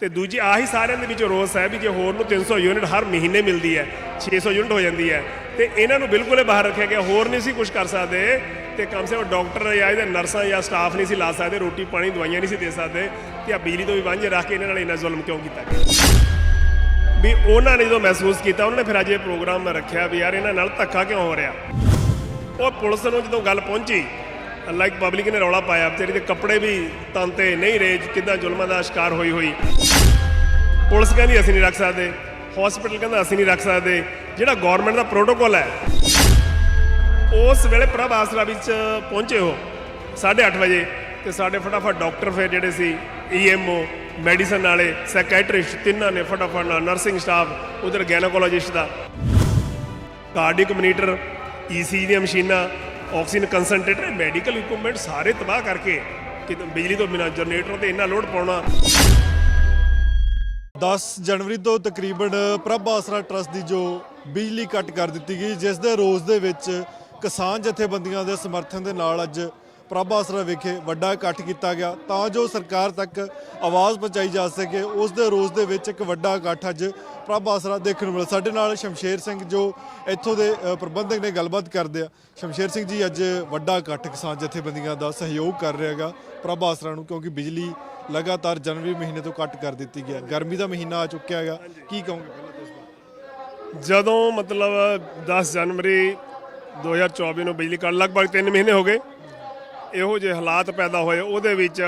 ਤੇ ਦੂਜੀ ਆਹੀ ਸਾਰਿਆਂ ਦੇ ਵਿੱਚ ਰੋਸ ਹੈ ਵੀ ਜੇ ਹੋਰ ਨੂੰ 300 ਯੂਨਿਟ ਹਰ ਮਹੀਨੇ ਮਿਲਦੀ ਹੈ 600 ਯੂਨਿਟ ਹੋ ਜਾਂਦੀ ਹੈ, ਤੇ ਇਹਨਾਂ ਨੂੰ ਬਿਲਕੁਲ ਹੀ ਬਾਹਰ ਰੱਖਿਆ ਗਿਆ, ਹੋਰ ਨਹੀਂ ਸੀ ਕੁਝ ਕਰ ਸਕਦੇ ਤੇ ਕਮ ਸੇ ਕਮ ਡਾਕਟਰ ਜਾਂ ਇਹਦੇ ਨਰਸਾਂ ਜਾਂ ਸਟਾਫ ਨਹੀਂ ਸੀ ਲਾ ਸਕਦੇ, ਰੋਟੀ ਪਾਣੀ ਦਵਾਈਆਂ ਨਹੀਂ ਸੀ ਦੇ ਸਕਦੇ ਤੇ ਆ ਬਿਜਲੀ ਤੋਂ ਵੀ ਵਾਂਝੇ ਰੱਖ ਕੇ ਇਹਨਾਂ ਨਾਲ ਇੰਨਾ ਜ਼ੁਲਮ ਕਿਉਂ ਕੀਤਾ ਗਿਆ? ਵੀ ਉਹਨਾਂ ਨੇ ਜਦੋਂ ਮਹਿਸੂਸ ਕੀਤਾ, ਉਹਨਾਂ ਨੇ ਫਿਰ ਅੱਜ ਇਹ ਪ੍ਰੋਗਰਾਮ ਰੱਖਿਆ ਵੀ ਯਾਰ ਇਹਨਾਂ ਨਾਲ ਧੱਕਾ ਕਿਉਂ ਹੋ ਰਿਹਾ? ਉਹ ਪੁਲਿਸ ਨੂੰ ਜਦੋਂ ਗੱਲ ਪਹੁੰਚੀ ਲਾਈਕ ਪਬਲਿਕ ਨੇ ਰੌਲਾ ਪਾਇਆ ਵਿਚਾਰੀ ਦੇ ਕੱਪੜੇ ਵੀ ਤਨ 'ਤੇ ਨਹੀਂ ਰਹੇ, ਕਿਦਾਂ ਜ਼ੁਲਮਾਂ ਦਾ ਸ਼ਿਕਾਰ ਹੋਈ ਹੋਈ। ਪੁਲਿਸ ਕਹਿੰਦੀ ਅਸੀਂ ਨਹੀਂ ਰੱਖ ਸਕਦੇ ਹਸਪੀਟਲ ਕਹਿੰਦਾ ਅਸੀਂ ਨਹੀਂ ਰੱਖ ਸਕਦੇ, ਜਿਹੜਾ ਗਵਰਨਮੈਂਟ ਦਾ ਪ੍ਰੋਟੋਕੋਲ ਹੈ, ਉਸ ਵੇਲੇ ਪ੍ਰਭ ਆਸਰਾ ਵਿੱਚ ਪਹੁੰਚੇ ਹੋ 8:30 ਵਜੇ, ਤੇ ਸਾਡੇ ਫਟਾਫਟ ਡਾਕਟਰ ਫਿਰ ਜਿਹੜੇ ਸੀ ਈਐਮਓ ਮੈਡੀਸਨ ਵਾਲੇ ਸਾਈਕੈਟ੍ਰਿਸਟ ਤਿੰਨਾਂ ਨੇ ਫਟਾਫਟ ਨਾਲ ਨਰਸਿੰਗ ਸਟਾਫ ਉਧਰ ਗੈਨੋਕੋਲੋਜਿਸਟ ਦਾ। ਕਾਰਡਿਕ ਮਨੀਟਰ ਈਸੀ ਦੀਆਂ ਮਸ਼ੀਨਾਂ ਆਕਸੀਜਨ ਕੰਸੈਂਟਰੇਟਰ ਮੈਡੀਕਲ ਇਕਵਿਪਮੈਂਟ ਸਾਰੇ ਤਬਾਹ ਕਰਕੇ ਕਿ ਬਿਜਲੀ ਤੋਂ ਬਿਨਾਂ ਜਨਰੇਟਰ ਤੇ ਇੰਨਾ ਲੋਡ ਪਾਉਣਾ। 10 ਜਨਵਰੀ ਤੋਂ ਤਕਰੀਬਨ ਪ੍ਰਭ ਆਸਰਾ ਟਰਸਟ ਦੀ ਜੋ ਬਿਜਲੀ ਕੱਟ ਕਰ ਦਿੱਤੀ ਗਈ, ਜਿਸ ਦੇ ਰੋਸ ਦੇ ਵਿੱਚ ਕਿਸਾਨ ਜਥੇਬੰਦੀਆਂ ਦੇ ਸਮਰਥਨ ਦੇ ਨਾਲ ਅੱਜ ਪ੍ਰਭ ਆਸਰਾ ਵਿਖੇ ਵੱਡਾ ਇਕੱਠ ਕੀਤਾ ਗਿਆ, ਤਾਂ ਜੋ ਸਰਕਾਰ ਤੱਕ ਆਵਾਜ਼ ਪਹੁੰਚਾਈ ਜਾ ਸਕੇ, ਉਸ ਦੇ ਰੋਸ ਦੇ ਵਿੱਚ ਇੱਕ ਵੱਡਾ ਇਕੱਠ ਅੱਜ ਪ੍ਰਭ ਆਸਰਾ ਦੇਖਣ ਨੂੰ ਮਿਲਿਆ। ਸਾਡੇ ਨਾਲ ਸ਼ਮਸ਼ੇਰ ਸਿੰਘ ਜੋ ਇੱਥੋਂ ਦੇ ਪ੍ਰਬੰਧਕ ਨੇ ਗੱਲਬਾਤ ਕਰਦੇ ਆ, ਸ਼ਮਸ਼ੇਰ ਸਿੰਘ ਜੀ ਅੱਜ ਵੱਡਾ ਇਕੱਠ ਕਿਸਾਨ ਜਥੇਬੰਦੀਆਂ ਦਾ ਸਹਿਯੋਗ ਕਰ ਰਿਹਾਗਾ ਪ੍ਰਭ ਆਸਰਾ ਨੂੰ, ਕਿਉਂਕਿ ਬਿਜਲੀ ਲਗਾਤਾਰ ਜਨਵਰੀ ਮਹੀਨੇ ਤੋਂ ਕੱਟ ਕਰ ਦਿੱਤੀ ਗਿਆ ਗਰਮੀ ਦਾ ਮਹੀਨਾ ਆ ਚੁੱਕਿਆ ਹੈਗਾ, ਕੀ ਕਹੋਗੇ ਜਦੋਂ ਮਤਲਬ 10 ਜਨਵਰੀ 2024 ਨੂੰ ਬਿਜਲੀ ਕੱਟ, ਲਗਭਗ 3 ਮਹੀਨੇ ਹੋ ਗਏ। ਇਹੋ ਜਿਹੇ ਹਾਲਾਤ ਪੈਦਾ ਹੋਏ, ਉਹਦੇ ਵਿੱਚ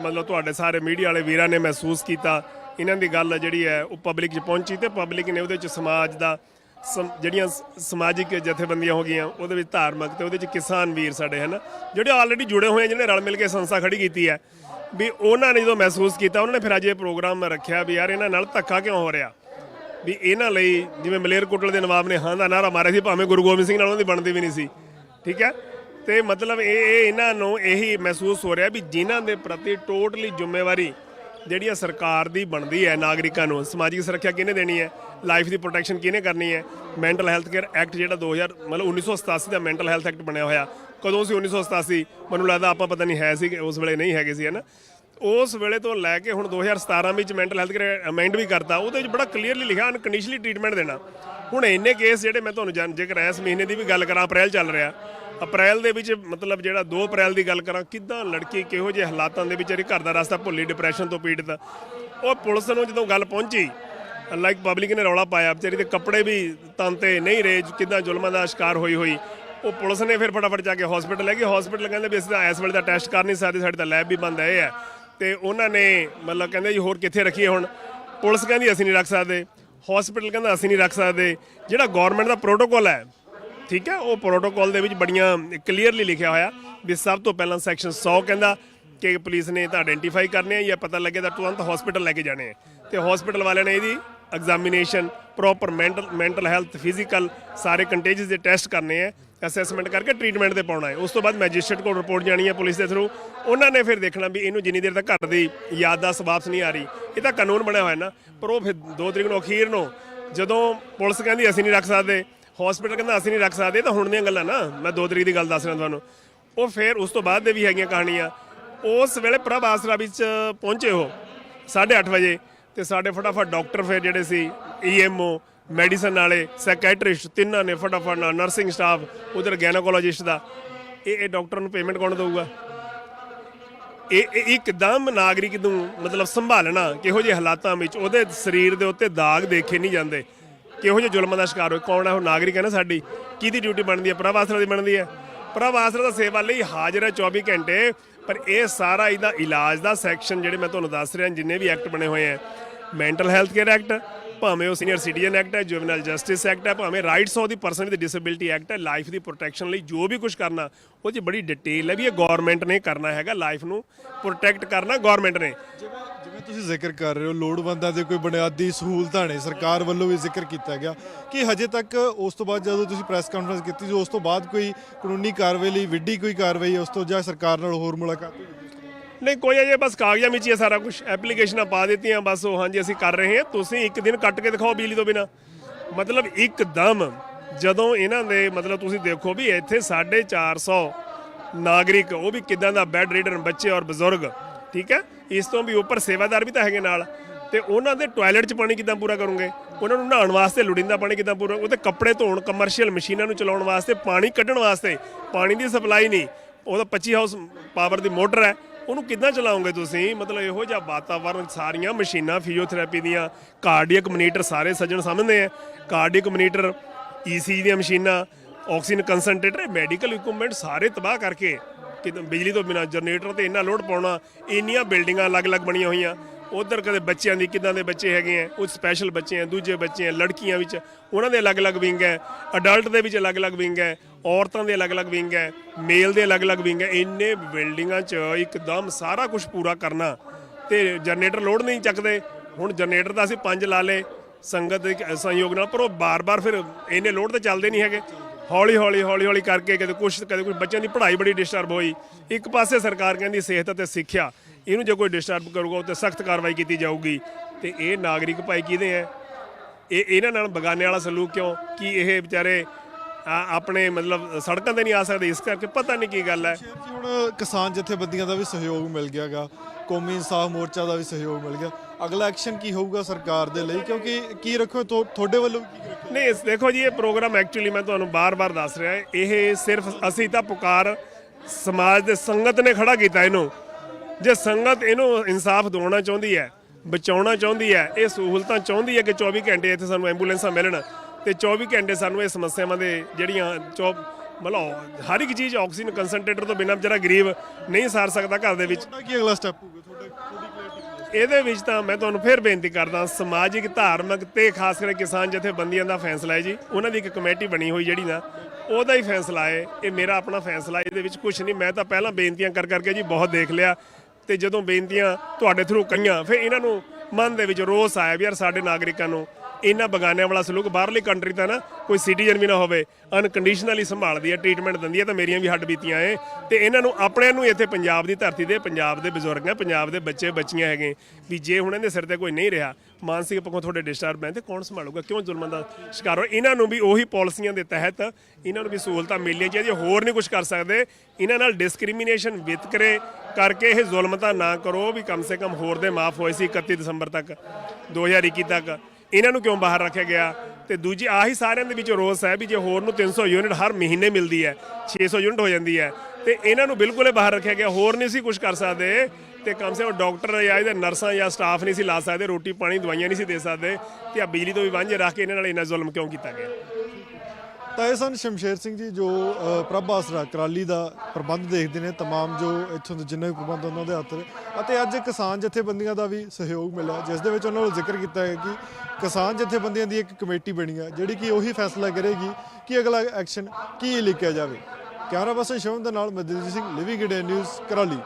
ਮਤਲਬ ਤੁਹਾਡੇ ਸਾਰੇ ਮੀਡੀਆ ਵਾਲੇ ਵੀਰਾਂ ਨੇ ਮਹਿਸੂਸ ਕੀਤਾ। ਇਹਨਾਂ ਦੀ ਗੱਲ ਜਿਹੜੀ ਹੈ, ਉਹ ਪਬਲਿਕ 'ਚ ਪਹੁੰਚੀ ਤੇ ਪਬਲਿਕ ਨੇ ਉਹਦੇ 'ਚ ਸਮਾਜ ਦਾ ਸਮ- ਜਿਹੜੀਆਂ ਸਮਾਜਿਕ ਜਥੇਬੰਦੀਆਂ ਹੋ ਗਈਆਂ, ਉਹਦੇ ਵਿੱਚ ਧਾਰਮਿਕ ਤੇ ਉਹਦੇ 'ਚ ਕਿਸਾਨ ਵੀਰ ਸਾਡੇ ਹਨ, ਜਿਹੜੇ ਆਲਰੇਡੀ ਜੁੜੇ ਹੋਏ ਜਿਹਨੇ ਰਲ ਮਿਲ ਕੇ ਸੰਸਥਾ ਖੜੀ ਕੀਤੀ ਹੈ। ਵੀ ਉਹਨਾਂ ਨੇ ਜਦੋਂ ਮਹਿਸੂਸ ਕੀਤਾ, ਉਹਨਾਂ ਨੇ ਫਿਰ ਅੱਜ ਇਹ ਪ੍ਰੋਗਰਾਮ ਰੱਖਿਆ ਵੀ ਯਾਰ ਇਹਨਾਂ ਨਾਲ ਧੱਕਾ ਕਿਉਂ ਹੋ ਰਿਹਾ? ਵੀ ਇਹਨਾਂ ਲਈ, ਜਿਵੇਂ ਮਲੇਰਕੋਟਲੇ ਦੇ ਨਵਾਬ ਨੇ ਹਾਂ ਦਾ ਨਾਰਾ ਮਾਰਿਆ ਸੀ, ਭਾਵੇਂ ਗੁਰੂ ਗੋਬਿੰਦ ਸਿੰਘ ਨਾਲ ਉਹਨਾਂ ਦੀ ਬਣਦੀ ਵੀ ਨਹੀਂ ਸੀ। ਠੀਕ ਹੈ? ਤੇ ਮਤਲਬ ਇਹ ਇਹ ਇਹਨਾਂ ਨੂੰ ਇਹੀ ਮਹਿਸੂਸ ਹੋ ਰਿਹਾ ਵੀ ਜਿਨ੍ਹਾਂ ਦੇ ਪ੍ਰਤੀ ਟੋਟਲੀ ਜ਼ਿੰਮੇਵਾਰੀ ਜਿਹੜੀ ਆ ਸਰਕਾਰ ਦੀ ਬਣਦੀ ਹੈ, ਨਾਗਰਿਕਾਂ ਨੂੰ। ਸਮਾਜਿਕ ਸੁਰੱਖਿਆ ਕਿਹਨੇ ਦੇਣੀ ਹੈ? ਲਾਈਫ ਦੀ ਪ੍ਰੋਟੈਕਸ਼ਨ ਕਿਹਨੇ ਕਰਨੀ ਹੈ? ਮੈਂਟਲ ਹੈਲਥ ਕੇਅਰ ਐਕਟ ਜਿਹੜਾ 2000 ਮਤਲਬ 1987 ਦਾ ਮੈਂਟਲ ਹੈਲਥ ਐਕਟ ਬਣਿਆ ਹੋਇਆ। ਕਦੋਂ ਸੀ 1987 ਮੈਨੂੰ ਲੱਗਦਾ ਆਪਾਂ ਪਤਾ ਨਹੀਂ ਹੈ ਸੀ ਉਸ ਵੇਲੇ ਨਹੀਂ ਹੈਗੇ ਸੀ, ਹਨਾ? ਉਸ ਵੇਲੇ ਤੋਂ ਲੈ ਕੇ ਹੁਣ 2017 ਵਿੱਚ ਮੈਂਟਲ ਹੈਲਥ ਕੇਅਰ ਅਮੈਂਡ ਵੀ ਕਰਤਾ, ਉਹਦੇ ਵਿੱਚ ਬੜਾ ਕਲੀਅਰਲੀ ਲਿਖਿਆ ਅਨਕੰਡੀਸ਼ਨਲੀ ਟ੍ਰੀਟਮੈਂਟ ਦੇਣਾ। ਹੁਣ ਇੰਨੇ ਕੇਸ ਜਿਹੜੇ ਮੈਂ ਤੁਹਾਨੂੰ ਜਾਣ ਜੇਕਰ ਇਸ ਮਹੀਨੇ ਦੀ ਵੀ ਗੱਲ ਕਰਾਂ, ਅਪ੍ਰੈਲ ਚੱਲ ਰਿਹਾ। ਅਪ੍ਰੈਲ ਦੇ ਵਿੱਚ, ਮਤਲਬ ਜਿਹੜਾ 2 ਅਪ੍ਰੈਲ ਦੀ ਗੱਲ ਕਰਾਂ, ਕਿੱਦਾਂ ਲੜਕੀ ਕਿਹੋ ਜਿਹੇ ਹਾਲਾਤਾਂ ਦੇ ਵਿੱਚ ਜਿਹੜੀ ਘਰ ਦਾ ਰਸਤਾ ਭੁੱਲੀ ਡਿਪਰੈਸ਼ਨ ਤੋਂ ਪੀੜਤ ਉਹ ਪੁਲਿਸ ਨੂੰ ਜਦੋਂ ਗੱਲ ਪਹੁੰਚੀ ਲਾਈਕ ਪਬਲਿਕ ਨੇ ਰੌਲਾ ਪਾਇਆ, ਵਿਚਾਰੀ ਦੇ ਕੱਪੜੇ ਵੀ ਤਨ 'ਤੇ ਨਹੀਂ ਰਹੇ, ਕਿੱਦਾਂ ਜ਼ੁਲਮਾਂ ਦਾ ਸ਼ਿਕਾਰ ਹੋਈ ਹੋਈ। ਉਹ ਪੁਲਿਸ ਨੇ ਫਿਰ ਫਟਾਫਟ ਜਾ ਕੇ ਹਸਪੀਟਲ ਲੈ ਗਏ ਹਸਪੀਟਲ ਕਹਿੰਦੇ ਵੀ ਅਸੀਂ ਤਾਂ ਇਸ ਵੇਲੇ ਦਾ ਟੈਸਟ ਕਰ ਨਹੀਂ ਸਕਦੇ, ਸਾਡੇ ਤਾਂ ਲੈਬ ਵੀ ਬੰਦ ਹੈ ਇਹ ਹੈ ਤੇ ਉਹਨਾਂ ਨੇ ਮਤਲਬ ਕਹਿੰਦੇ ਜੀ ਹੋਰ ਕਿੱਥੇ ਰੱਖੀਏ ਹੁਣ? ਪੁਲਿਸ ਕਹਿੰਦੀ ਅਸੀਂ ਨਹੀਂ ਰੱਖ ਸਕਦੇ। ਹਸਪੀਟਲ ਕਹਿੰਦਾ ਅਸੀਂ ਨਹੀਂ ਰੱਖ ਸਕਦੇ। ਜਿਹੜਾ ਗਵਰਨਮੈਂਟ ਦਾ ਪ੍ਰੋਟੋਕੋਲ ਹੈ ਠੀਕ ਹੈ, ਉਹ ਪ੍ਰੋਟੋਕਾਲ ਦੇ ਵਿੱਚ ਬੜੀਆਂ ਕਲੀਅਰਲੀ ਲਿਖਿਆ ਹੋਇਆ ਵੀ ਸਭ ਤੋਂ ਪਹਿਲਾਂ ਸੈਕਸ਼ਨ 100 ਕਹਿੰਦਾ ਕਿ ਪੁਲਿਸ ਨੇ ਤਾਂ ਆਇਡੈਂਟੀਫਾਈ ਕਰਨੇ ਆ ਜਾਂ ਪਤਾ ਲੱਗੇ ਤਾਂ ਤੁਰੰਤ ਹਸਪੀਟਲ ਲੈ ਕੇ ਜਾਣੇ ਆ। ਤੇ ਹਸਪੀਟਲ ਵਾਲਿਆਂ ਨੇ ਇਹਦੀ examination proper mental mental health physical ਸਾਰੇ ਕੰਟੇਜਸ ਦੇ ਟੈਸਟ ਕਰਨੇ ਆ ਅਸੈਸਮੈਂਟ ਕਰਕੇ ਟ੍ਰੀਟਮੈਂਟ ਤੇ ਪਾਉਣਾ ਹੈ। ਉਸ ਤੋਂ ਬਾਅਦ ਮੈਜਿਸਟ੍ਰੇਟ ਕੋਲ ਰਿਪੋਰਟ ਜਾਣੀ ਹੈ ਪੁਲਿਸ ਦੇ ਥਰੂ ਉਹਨਾਂ ਨੇ ਫਿਰ ਦੇਖਣਾ ਵੀ ਇਹਨੂੰ ਜਿੰਨੀ ਦੇਰ ਤੱਕ ਘਰ ਦੀ ਯਾਦਦਾਸ਼ਤ ਵਾਪਸ ਨਹੀਂ ਆ ਰਹੀ, ਇਹ ਤਾਂ ਕਾਨੂੰਨ ਬਣਿਆ ਹੋਇਆ ਨਾ। ਪਰ ਉਹ ਫਿਰ 2 ਤਰੀਕ ਨੂੰ ਅਖੀਰ ਨੂੰ ਜਦੋਂ ਪੁਲਿਸ ਕਹਿੰਦੀ ਅਸੀਂ ਨਹੀਂ ਰੱਖ ਸਕਦੇ ਹਸਪੀਟਲ ਕਹਿੰਦਾ, ਅਸੀਂ ਨਹੀਂ ਰੱਖ ਸਕਦੇ। ਇਹ ਤਾਂ ਹੁਣ ਦੀਆਂ ਗੱਲਾਂ ਨਾ। ਮੈਂ ਦੋ ਤਰੀਕ ਦੀ ਗੱਲ ਦੱਸ ਰਿਹਾ ਤੁਹਾਨੂੰ। ਉਹ ਫਿਰ ਉਸ ਤੋਂ ਬਾਅਦ ਦੇ ਵੀ ਹੈਗੀਆਂ ਕਹਾਣੀਆਂ। ਉਸ ਵੇਲੇ ਪ੍ਰਭ ਆਸਰਾ ਵਿੱਚ ਪਹੁੰਚੇ ਹੋ 8:30 ਵਜੇ ਤੇ ਸਾਡੇ ਫਟਾਫਟ ਡਾਕਟਰ ਫਿਰ ਜਿਹੜੇ ਸੀ ਈਐਮਓ ਮੈਡੀਸਨ ਵਾਲੇ ਸਾਈਕੈਟ੍ਰਿਸਟ ਤਿੰਨਾਂ ਨੇ ਫਟਾਫਟ ਨਾਲ ਨਰਸਿੰਗ ਸਟਾਫ ਉਧਰ ਗੈਨੋਕੋਲੋਜਿਸਟ ਦਾ। ਇਹ ਇਹ ਡਾਕਟਰ ਨੂੰ ਪੇਮੈਂਟ ਕੌਣ ਦੇਊਗਾ? ਇਹ ਇੱਕਦਮ ਨਾਗਰਿਕ ਨੂੰ ਮਤਲਬ ਸੰਭਾਲਣਾ, ਕਿਹੋ ਜਿਹੇ ਹਾਲਾਤਾਂ ਵਿੱਚ ਉਹਦੇ ਸਰੀਰ ਦੇ ਉੱਤੇ ਦਾਗ ਦੇਖੇ ਨਹੀਂ ਜਾਂਦੇ। ਕਿਹੋ ਜਿਹੇ ਜ਼ੁਲਮਾਂ ਦਾ ਸ਼ਿਕਾਰ ਹੋਏ? ਕੌਣ ਹੈ ਉਹ ਨਾਗਰਿਕ ਹੈ ਨਾ ਸਾਡੀ? ਕਿਹਦੀ ਡਿਊਟੀ ਬਣਦੀ ਹੈ? ਪ੍ਰਭ ਆਸਰਾ ਦੀ ਬਣਦੀ ਹੈ। ਪ੍ਰਭ ਆਸਰਾ ਦਾ ਸੇਵਾ ਲਈ ਹਾਜ਼ਰ ਹੈ 24 ਘੰਟੇ। ਪਰ ਇਹ ਸਾਰਾ ਇਹਦਾ ਇਲਾਜ ਦਾ ਸੈਕਸ਼ਨ ਜਿਹੜੇ ਮੈਂ ਤੁਹਾਨੂੰ ਦੱਸ ਰਿਹਾ, ਜਿੰਨੇ ਵੀ ਐਕਟ ਬਣੇ ਹੋਏ ਆ ਮੈਂਟਲ ਹੈਲਥ ਕੇਅਰ ਐਕਟ ਭਾਵੇਂ ਉਹ ਸੀਨੀਅਰ ਸਿਟੀਜ਼ਨ ਐਕਟ ਹੈ ਜੁਵੈਨਲ ਜਸਟਿਸ ਐਕਟ ਹੈ, ਭਾਵੇਂ rights of the person with disability act ਹੈ ਲਾਈਫ ਦੀ ਪ੍ਰੋਟੈਕਸ਼ਨ ਲਈ ਜੋ ਵੀ ਕੁਝ ਕਰਨਾ, ਉਹ 'ਚ ਬੜੀ ਡਿਟੇਲ ਹੈ ਵੀ ਇਹ ਗਵਰਨਮੈਂਟ ਨੇ ਕਰਨਾ ਹੈਗਾ ਲਾਈਫ ਨੂੰ ਪ੍ਰੋਟੈਕਟ ਕਰਨਾ ਗਵਰਨਮੈਂਟ ਨੇ। ਤੁਸੀਂ ਜ਼ਿਕਰ ਕਰ ਰਹੇ ਹੋ, ਲੋੜਵੰਦਾਂ ਦੇ ਕੋਈ ਬੁਨਿਆਦੀ ਸਹੂਲਤਾਂ ਨੇ, ਸਰਕਾਰ ਵੱਲੋਂ ਵੀ ਜ਼ਿਕਰ ਕੀਤਾ ਗਿਆ ਕਿ ਹਜੇ ਤੱਕ ਉਸ ਤੋਂ ਬਾਅਦ ਜਦੋਂ ਤੁਸੀਂ ਪ੍ਰੈਸ ਕਾਨਫਰੰਸ ਕੀਤੀ ਸੀ, ਉਸ ਤੋਂ ਬਾਅਦ ਕੋਈ ਕਾਨੂੰਨੀ ਕਾਰਵਾਈ ਲਈ ਵਿੱਢੀ ਕੋਈ ਕਾਰਵਾਈ ਉਸ ਤੋਂ ਜਾਂ ਸਰਕਾਰ ਨਾਲ ਹੋਰ ਮੁਲਾਕਾਤ ਹੋਈ? ਨਹੀਂ, ਕੋਈ ਅਜੇ ਬਸ ਕਾਗਜ਼ਾਂ ਵਿੱਚ ਹੀ ਹੈ ਸਾਰਾ ਕੁਝ ਐਪਲੀਕੇਸ਼ਨਾਂ ਪਾ ਦਿੱਤੀਆਂ, ਬਸ ਉਹ ਹਾਂਜੀ ਅਸੀਂ ਕਰ ਰਹੇ ਹਾਂ। ਤੁਸੀਂ ਇੱਕ ਦਿਨ ਕੱਟ ਕੇ ਦਿਖਾਓ ਬਿਜਲੀ ਤੋਂ ਬਿਨਾ। ਮਤਲਬ ਇੱਕਦਮ ਜਦੋਂ ਇਹਨਾਂ ਦੇ ਮਤਲਬ ਤੁਸੀਂ ਦੇਖੋ ਵੀ ਇੱਥੇ 450 ਨਾਗਰਿਕ, ਉਹ ਵੀ ਕਿਦਾਂ ਦਾ ਬੈੱਡ ਰੀਡਰ ਬੱਚੇ ਔਰ ਬਜ਼ੁਰਗ ਠੀਕ ਹੈ? ਇਸ ਤੋਂ ਵੀ ਉੱਪਰ ਸੇਵਾਦਾਰ ਵੀ ਤਾਂ ਹੈਗੇ ਨਾਲ। ਤੇ ਉਹਨਾਂ ਦੇ ਟਾਇਲਟ 'ਚ ਪਾਣੀ ਕਿੱਦਾਂ ਪੂਰਾ ਕਰੋਗੇ? ਉਹਨਾਂ ਨੂੰ ਨਹਾਉਣ ਵਾਸਤੇ ਲੋੜੀਂਦਾ ਪਾਣੀ ਕਿੱਦਾਂ ਪੂਰਾ ਉਹਦੇ ਕੱਪੜੇ ਧੋਣ ਕਮਰਸ਼ੀਅਲ ਮਸ਼ੀਨਾਂ ਨੂੰ ਚਲਾਉਣ ਵਾਸਤੇ, ਪਾਣੀ ਕੱਢਣ ਵਾਸਤੇ ਪਾਣੀ ਦੀ ਸਪਲਾਈ ਨਹੀਂ। ਉਹਦਾ 25 ਹਾਊਸ ਪਾਵਰ ਦੀ ਮੋਟਰ ਹੈ। ਉਹਨੂੰ ਕਿੱਦਾਂ ਚਲਾਉਂਗੇ ਤੁਸੀਂ? ਮਤਲਬ ਇਹੋ ਜਿਹਾ ਵਾਤਾਵਰਣ ਸਾਰੀਆਂ ਮਸ਼ੀਨਾਂ ਫਿਜ਼ੀਓਥੈਰੇਪੀ ਦੀਆਂ ਕਾਰਡੀਅਕ ਮਨੀਟਰ ਸਾਰੇ ਸੱਜਣ ਸਮਝਦੇ ਆ। ਕਾਰਡੀਅਕ ਮੋਨੀਟਰ ਈਸੀ ਦੀਆਂ ਮਸ਼ੀਨਾਂ ਆਕਸੀਜਨ ਕੰਸਨਟ੍ਰੇਟਰ ਮੈਡੀਕਲ ਇਕਵਿਪਮੈਂਟ ਸਾਰੇ ਤਬਾਹ ਕਰਕੇ ਕਿ ਬਿਜਲੀ ਤੋਂ ਬਿਨਾ ਜਨਰੇਟਰ ਤੇ ਇੰਨਾ ਲੋਡ ਪਾਉਣਾ, ਇੰਨੀਆਂ ਬਿਲਡਿੰਗਾਂ ਅਲੱਗ-ਅਲੱਗ ਬਣੀਆਂ ਹੋਈਆਂ। ਉਧਰ ਕਦੇ ਬੱਚਿਆਂ ਦੀ ਕਿਦਾਂ ਦੇ ਬੱਚੇ ਹੈਗੇ ਆ, ਉਹ ਸਪੈਸ਼ਲ ਬੱਚੇ ਆ, ਦੂਜੇ ਬੱਚੇ ਆ, ਲੜਕੀਆਂ ਵਿੱਚ, ਉਹਨਾਂ ਦੇ ਅਲੱਗ-ਅਲੱਗ ਵਿੰਗ ਹੈ ਅਡਲਟ ਦੇ ਵਿੱਚ ਅਲੱਗ-ਅਲੱਗ ਵਿੰਗ ਹੈ, ਔਰਤਾਂ ਦੇ ਅਲੱਗ-ਅਲੱਗ ਵਿੰਗ ਹੈ ਮੇਲ ਦੇ ਅਲੱਗ-ਅਲੱਗ ਵਿੰਗ ਹੈ। ਇੰਨੇ ਬਿਲਡਿੰਗਾਂ 'ਚ ਇੱਕਦਮ ਸਾਰਾ ਕੁਝ ਪੂਰਾ ਕਰਨਾ ਤੇ ਜਨਰੇਟਰ ਲੋਡ ਨਹੀਂ ਚੱਕਦੇ। ਹੁਣ ਜਨਰੇਟਰ ਤਾਂ ਅਸੀਂ ਪੰਜ ਲਾ ਲੇ ਸੰਗਤ ਦੇ ਕ- ਸਹਿਯੋਗ ਨਾਲ, ਪਰ ਉਹ ਬਾਰ-ਬਾਰ ਫਿਰ ਇੰਨੇ ਲੋਡ ਤੇ ਚੱਲਦੇ ਨਹੀਂ ਹੈਗੇ। ਹੌਲੀ ਹੌਲੀ ਹੌਲੀ ਹੌਲੀ ਕਰਕੇ ਕਦੇ ਕੁਛ ਕਦੇ ਕੁਛ ਬੱਚਿਆਂ ਦੀ ਪੜ੍ਹਾਈ ਬੜੀ ਡਿਸਟਰਬ ਹੋਈ। ਇੱਕ ਪਾਸੇ ਸਰਕਾਰ ਕਹਿੰਦੀ ਸਿਹਤ ਅਤੇ ਸਿੱਖਿਆ, ਇਹਨੂੰ ਜੇ ਕੋਈ ਡਿਸਟਰਬ ਕਰੂਗਾ ਤੇ ਸਖਤ ਕਾਰਵਾਈ ਕੀਤੀ ਜਾਊਗੀ। ਤੇ ਇਹ ਨਾਗਰਿਕ ਭਾਈ ਕਿਹਦੇ ਹੈ ਇਹ, ਇਹਨਾਂ ਨਾਲ ਬਗਾਨੇ ਵਾਲਾ ਸਲੂਕ ਕਿਉਂ? ਕਿ ਇਹ ਵਿਚਾਰੇ ਆਪਣੇ ਮਤਲਬ ਸੜਕਾਂ ਤੇ ਨਹੀਂ ਆ ਸਕਦੇ? ਇਸ ਕਰਕੇ ਪਤਾ ਨਹੀਂ ਕੀ ਗੱਲ ਹੈ ਹੁਣ ਕਿਸਾਨ ਜਥੇਬੰਦੀਆਂ ਦਾ ਵੀ ਸਹਿਯੋਗ ਮਿਲ ਗਿਆਗਾ। ਕੌਮੀ ਇਨਸਾਫ ਮੋਰਚਾ ਦਾ ਵੀ ਸਹਿਯੋਗ ਮਿਲ ਗਿਆ। ਅਗਲਾ ਐਕਸ਼ਨ ਕੀ ਹੋਊਗਾ ਸਰਕਾਰ ਦੇ ਲਈ? ਕਿਉਂਕਿ ਕੀ ਰੱਖੋ ਤੁਹਾਡੇ ਵੱਲੋਂ ਕੀ ਰੱਖੋ? ਨਹੀਂ ਇਸ ਦੇਖੋ ਜੀ ਇਹ ਪ੍ਰੋਗਰਾਮ ਐਕਚੁਅਲੀ ਮੈਂ ਤੁਹਾਨੂੰ ਬਾਰ-ਬਾਰ ਦੱਸ ਰਿਹਾ ਇਹ ਸਿਰਫ ਅਸੀਂ ਤਾਂ ਪੁਕਾਰ ਸਮਾਜ ਦੇ ਸੰਗਤ ਨੇ ਖੜਾ ਕੀਤਾ ਇਹਨੂੰ। ਜੇ ਸੰਗਤ ਇਹਨੂੰ ਇਨਸਾਫ ਦਿਵਾਉਣਾ ਚਾਹੁੰਦੀ ਹੈ ਬਚਾਉਣਾ ਚਾਹੁੰਦੀ ਹੈ ਇਹ ਸਹੂਲਤਾਂ ਚਾਹੁੰਦੀ ਹੈ ਕਿ 24 ਘੰਟੇ ਇੱਥੇ ਸਾਨੂੰ ਐਂਬੂਲੈਂਸਾਂ ਮਿਲਣ ਤੇ 24 ਘੰਟੇ ਸਾਨੂੰ ਇਹ ਸਮੱਸਿਆਵਾਂ ਦੇ ਜਿਹੜੀਆਂ ਚੌ ਮਤਲਬ ਹਰ ਇੱਕ ਚੀਜ਼ ਆਕਸੀਜਨ ਕੰਸਨਟ੍ਰੇਟਰ ਤੋਂ ਬਿਨਾਂ ਵਿਚਾਰਾ ਗਰੀਬ ਨਹੀਂ ਸਾਰ ਸਕਦਾ ਘਰ ਦੇ ਵਿੱਚ। ਕੀ ਅਗਲਾ ਸਟੈਪ ਹੋਊਗਾ? ਤੁਹਾਡਾ ਇਹਦੇ ਵਿੱਚ ਤਾਂ ਮੈਂ ਤੁਹਾਨੂੰ ਫਿਰ ਬੇਨਤੀ ਕਰਦਾ, ਸਮਾਜਿਕ, ਧਾਰਮਿਕ ਤੇ ਖਾਸ ਕਰਕੇ ਕਿਸਾਨ ਜਥੇਬੰਦੀਆਂ ਦਾ ਫੈਸਲਾ ਹੈ ਜੀ। ਉਹਨਾਂ ਦੀ ਇੱਕ ਕਮੇਟੀ ਬਣੀ ਹੋਈ ਜਿਹੜੀ ਨਾ, ਉਹਦਾ ਹੀ ਫੈਸਲਾ ਹੈ। ਇਹ ਮੇਰਾ ਆਪਣਾ ਫੈਸਲਾ ਇਹਦੇ ਵਿੱਚ ਕੁਝ ਨਹੀਂ। ਮੈਂ ਤਾਂ ਪਹਿਲਾਂ ਬੇਨਤੀਆਂ ਕਰ ਕਰਕੇ ਜੀ ਬਹੁਤ ਦੇਖ ਲਿਆ ਤੇ ਜਦੋਂ ਬੇਨਤੀਆਂ ਤੁਹਾਡੇ ਥਰੂ ਕਈਆਂ, ਫਿਰ ਇਹਨਾਂ ਨੂੰ ਮਨ ਦੇ ਵਿੱਚ ਰੋਸ ਆਇਆ ਵੀ ਯਾਰ ਸਾਡੇ ਨਾਗਰਿਕਾਂ ਨੂੰ ਇਹਨਾਂ ਬਗਾਨਿਆਂ ਵਾਲਾ ਸਲੂਕ ਬਾਹਰਲੀ ਕੰਟਰੀ ਤਾਂ ਨਾ ਕੋਈ ਸਿਟੀਜ਼ਨ ਵੀ ਨਾ ਹੋਵੇ ਅਨਕੰਡੀਸ਼ਨਲੀ ਸੰਭਾਲਦੀ ਹੈ ਟ੍ਰੀਟਮੈਂਟ ਦਿੰਦੀ ਹੈ ਤਾਂ ਮੇਰੀਆਂ ਵੀ ਹੱਡ ਬੀਤੀਆਂ ਏ ਤੇ ਇਹਨਾਂ ਨੂੰ ਆਪਣਿਆਂ ਨੂੰ ਇੱਥੇ ਪੰਜਾਬ ਦੀ ਧਰਤੀ ਦੇ ਪੰਜਾਬ ਦੇ ਬਜ਼ੁਰਗ ਆ, ਪੰਜਾਬ ਦੇ ਬੱਚੇ, ਬੱਚੀਆਂ ਹੈਗੇ ਵੀ ਜੇ ਹੁਣ ਇਹਦੇ ਸਿਰ ਤੇ ਕੋਈ ਨਹੀਂ ਰਿਹਾ, ਮਾਨਸਿਕ ਪੱਖੋਂ ਤੁਹਾਡੇ ਡਿਸਟਰਬ ਹੈ ਤੇ ਕੌਣ ਸੰਭਾਲੂਗਾ? ਕਿਉਂ ਜ਼ੁਲਮਾਂ ਦਾ ਸ਼ਿਕਾਰ ਹੋ ਇਹਨਾਂ ਨੂੰ ਵੀ ਉਹੀ ਪਾਲਿਸੀਆਂ ਦੇ ਤਹਿਤ ਇਹਨਾਂ ਨੂੰ ਵੀ ਸਹੂਲਤਾਂ ਮਿਲਣੀਆਂ ਚਾਹੀਦੀਆਂ। ਹੋਰ ਨਹੀਂ ਕੁਝ ਕਰ ਸਕਦੇ, ਇਹਨਾਂ ਨਾਲ ਡਿਸਕ੍ਰਿਮੀਨੇਸ਼ਨ ਵਿਤਕਰੇ ਕਰਕੇ ਇਹ ਜ਼ੁਲਮ ਤਾਂ ਨਾ ਕਰੋ ਵੀ ਕਮ ਸੇ ਕਮ ਹੋਰ ਦੇ ਮਾਫ ਹੋਏ ਸੀ 31 ਦਸੰਬਰ ਤੱਕ 2021 ਤੱਕ। ਇਹਨਾਂ ਨੂੰ ਕਿਉਂ ਬਾਹਰ ਰੱਖਿਆ ਗਿਆ? ਤੇ ਦੂਜੀ, ਆਹੀ ਸਾਰਿਆਂ ਦੇ ਵਿੱਚ ਰੋਸ ਹੈ ਵੀ ਜੇ ਹੋਰ ਨੂੰ 300 ਯੂਨਿਟ ਹਰ ਮਹੀਨੇ ਮਿਲਦੀ ਹੈ 600 ਯੂਨਿਟ ਹੋ ਜਾਂਦੀ ਹੈ, ਤੇ ਇਹਨਾਂ ਨੂੰ ਬਿਲਕੁਲ ਹੀ ਬਾਹਰ ਰੱਖਿਆ ਗਿਆ। ਹੋਰ ਨਹੀਂ ਸੀ ਕੁਝ ਕਰ ਸਕਦੇ ਤੇ ਕਮ ਸੇ ਕਮ ਡਾਕਟਰ ਜਾਂ ਇਹਦੇ ਨਰਸਾਂ ਜਾਂ ਸਟਾਫ ਨਹੀਂ ਸੀ ਲਾ ਸਕਦੇ, ਰੋਟੀ ਪਾਣੀ ਦਵਾਈਆਂ ਨਹੀਂ ਸੀ ਦੇ ਸਕਦੇ ਤੇ ਆ ਬਿਜਲੀ ਤੋਂ ਵੀ ਵਾਂਝੇ ਰੱਖ ਕੇ ਇਹਨਾਂ ਨਾਲ ਇੰਨਾ ਜ਼ੁਲਮ ਕਿਉਂ ਕੀਤਾ ਗਿਆ? ਤਾਂ ਇਹ ਸਨ ਸ਼ਮਸ਼ੇਰ ਸਿੰਘ ਜੀ ਜੋ ਅ, ਪ੍ਰਭ ਆਸਰਾ ਕਰਾਲੀ ਦਾ ਪ੍ਰਬੰਧ ਦੇਖਦੇ ਨੇ तमाम ਜੋ ਇੱਥੋਂ ਦੇ ਜਿੰਨੇ ਵੀ ਪ੍ਰਬੰਧ ਉਹਨਾਂ ਦੇ ਹੱਥ ਨੇ ਅਤੇ ਅੱਜ ਕਿਸਾਨ ਜਥੇਬੰਦੀਆਂ ਦਾ ਵੀ ਸਹਿਯੋਗ ਮਿਲਿਆ ਜਿਸ ਦੇ ਵਿੱਚ ਉਹਨਾਂ ਵੱਲੋਂ ਜ਼ਿਕਰ ਕੀਤਾ ਹੈ ਕਿ ਕਿਸਾਨ ਜਥੇਬੰਦੀਆਂ ਦੀ ਇੱਕ ਕਮੇਟੀ ਬਣੀ ਹੈ ਜਿਹੜੀ ਕਿ ਉਹੀ ਫੈਸਲਾ ਕਰੇਗੀ ਕਿ ਅਗਲਾ ਐਕਸ਼ਨ ਕੀ ਲਿਖਿਆ ਜਾਵੇ ਕੈਮਰਾ ਪਰਸਨ ਸ਼ਿਵਮ ਦੇ ਨਾਲ ਮੈਂ Diljit Singh living India news ਕਰਾਲੀ